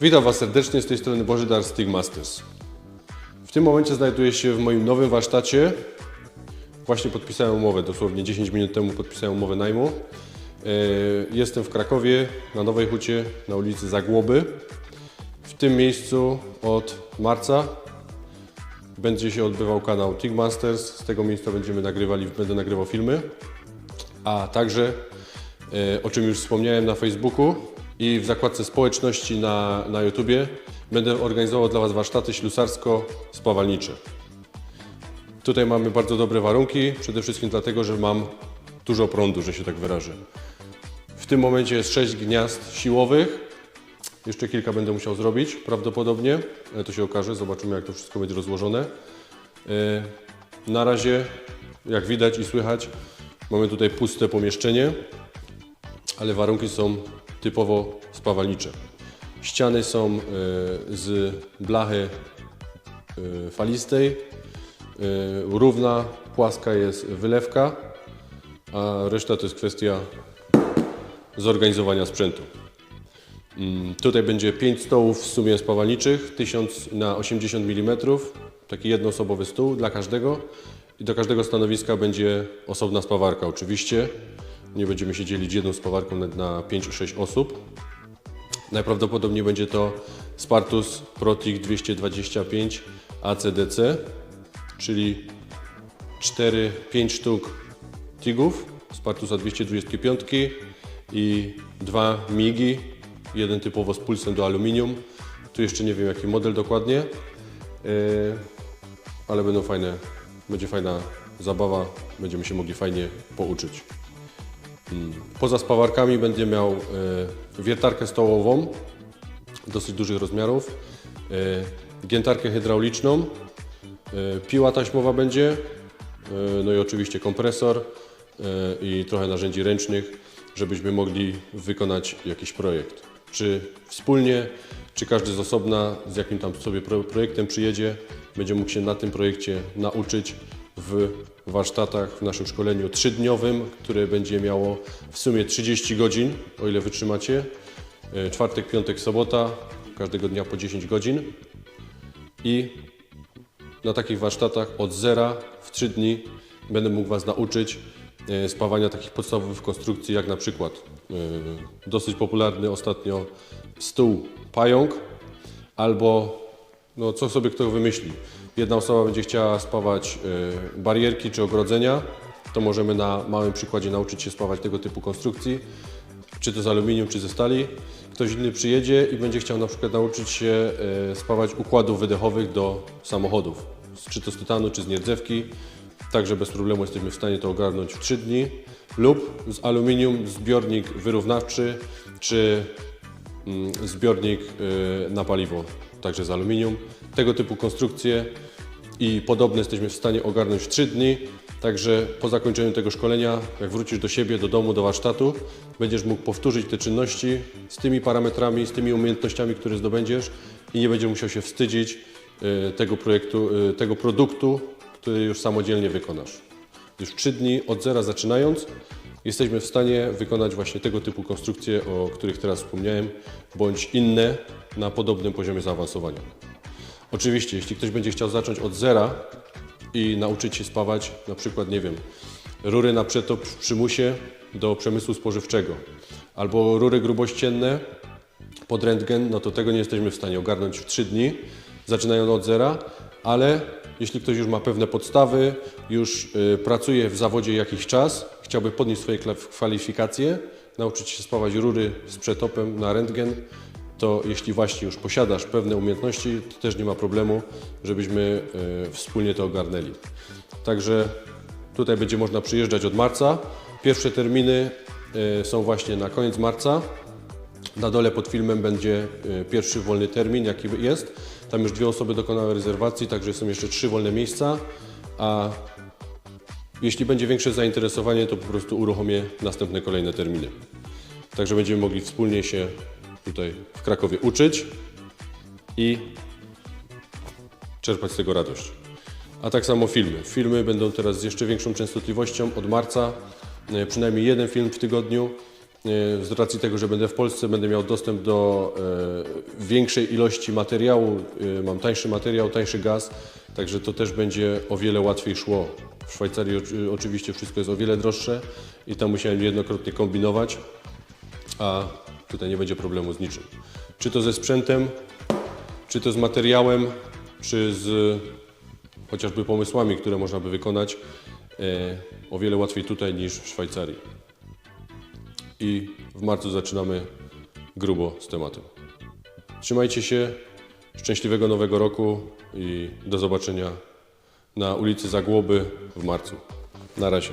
Witam Was serdecznie, z tej strony Bożydar Stigmasters. W tym momencie znajduję się w moim nowym warsztacie. Właśnie podpisałem umowę, dosłownie 10 minut temu podpisałem umowę najmu. E, Jestem w Krakowie, na Nowej Hucie, na ulicy Zagłoby. W tym miejscu od marca będzie się odbywał kanał Tigmasters. Z tego miejsca będziemy nagrywali, będę nagrywał filmy. A także, o czym już wspomniałem na Facebooku i w zakładce społeczności na, na YouTubie, będę organizował dla Was warsztaty ślusarsko-spawalnicze. Tutaj mamy bardzo dobre warunki, przede wszystkim dlatego, że mam dużo prądu, że się tak wyrażę. W tym momencie jest 6 gniazd siłowych. Jeszcze kilka będę musiał zrobić prawdopodobnie, ale to się okaże, zobaczymy jak to wszystko będzie rozłożone. E, Na razie, jak widać i słychać, mamy tutaj puste pomieszczenie, ale warunki są typowo spawalnicze. Ściany są e, z blachy e, falistej, e, równa, płaska jest wylewka, a reszta to jest kwestia zorganizowania sprzętu. Mm, Tutaj będzie 5 stołów w sumie spawalniczych, 1000 na 80 mm, taki jednoosobowy stół dla każdego i do każdego stanowiska będzie osobna spawarka oczywiście. Nie będziemy się dzielić jedną spawarką na- na 5-6 osób. Najprawdopodobniej będzie to Spartus Protic 225 ACDC, czyli 4-5 sztuk TIGów Spartusa 225 i dwa MIGI, jeden typowo z pulsem do aluminium. Tu jeszcze nie wiem jaki model dokładnie, yy, ale będą fajne, będzie fajna zabawa, będziemy się mogli fajnie pouczyć. Mm, Poza spawarkami będzie miał yy, wiertarkę stołową, dosyć dużych rozmiarów, yy, giętarkę hydrauliczną, yy, piła taśmowa będzie, no i oczywiście kompresor i trochę narzędzi ręcznych, żebyśmy mogli wykonać jakiś projekt. Czy wspólnie, czy każdy z osobna, z jakim tam sobie pro- projektem przyjedzie, będzie mógł się na tym projekcie nauczyć w warsztatach, w naszym szkoleniu trzydniowym, które będzie miało w sumie 30 godzin, o ile wytrzymacie. Yy, Czwartek, piątek, sobota, każdego dnia po 10 godzin. I na takich warsztatach od zera w 3 dni będę mógł Was nauczyć e, spawania takich podstawowych konstrukcji, jak na przykład e, dosyć popularny ostatnio stół pająk, albo no, co sobie kto wymyśli. Jedna osoba będzie chciała spawać e, barierki czy ogrodzenia, to możemy na małym przykładzie nauczyć się spawać tego typu konstrukcji, czy to z aluminium, czy ze stali. Ktoś inny przyjedzie i będzie chciał na przykład nauczyć się e, spawać układów wydechowych do samochodów, czy to z tytanu, czy z nierdzewki. Także bez problemu jesteśmy w stanie to ogarnąć w 3 dni. Lub z aluminium zbiornik wyrównawczy, czy mm, zbiornik y, na paliwo, także z aluminium. Tego typu konstrukcje i podobne jesteśmy w stanie ogarnąć w 3 dni. Także po zakończeniu tego szkolenia, jak wrócisz do siebie, do domu, do warsztatu, będziesz mógł powtórzyć te czynności z tymi parametrami, z tymi umiejętnościami, które zdobędziesz i nie będziesz musiał się wstydzić y, tego projektu, y, tego produktu, który już samodzielnie wykonasz. Już w 3 dni od zera zaczynając, jesteśmy w stanie wykonać właśnie tego typu konstrukcje, o których teraz wspomniałem, bądź inne na podobnym poziomie zaawansowania. Oczywiście, jeśli ktoś będzie chciał zacząć od zera i nauczyć się spawać, na przykład, nie wiem, rury na przetop w przymusie do przemysłu spożywczego, albo rury grubościenne pod rentgen, no to tego nie jesteśmy w stanie ogarnąć w 3 dni, zaczynając od zera, ale jeśli ktoś już ma pewne podstawy, już y, pracuje w zawodzie jakiś czas, chciałby podnieść swoje kwalifikacje, nauczyć się spawać rury z przetopem na rentgen, to jeśli właśnie już posiadasz pewne umiejętności, to też nie ma problemu, żebyśmy y, wspólnie to ogarnęli. Także tutaj będzie można przyjeżdżać od marca. Pierwsze terminy y, są właśnie na koniec marca. Na dole pod filmem będzie pierwszy wolny termin, jaki jest. Tam już dwie osoby dokonały rezerwacji, także są jeszcze trzy wolne miejsca. A jeśli będzie większe zainteresowanie, to po prostu uruchomię następne kolejne terminy. Także będziemy mogli wspólnie się tutaj w Krakowie uczyć i czerpać z tego radość. A tak samo filmy. Filmy będą teraz z jeszcze większą częstotliwością od marca, e, przynajmniej jeden film w tygodniu. Z racji tego, że będę w Polsce, będę miał dostęp do e, większej ilości materiału, e, mam tańszy materiał, tańszy gaz, także to też będzie o wiele łatwiej szło. W Szwajcarii oczy- oczywiście wszystko jest o wiele droższe i tam musiałem jednokrotnie kombinować, a tutaj nie będzie problemu z niczym. Czy to ze sprzętem, czy to z materiałem, czy z chociażby pomysłami, które można by wykonać, e, o wiele łatwiej tutaj niż w Szwajcarii. I w marcu zaczynamy grubo z tematem. Trzymajcie się, szczęśliwego nowego roku i do zobaczenia na ulicy Zagłoby w marcu. Na razie.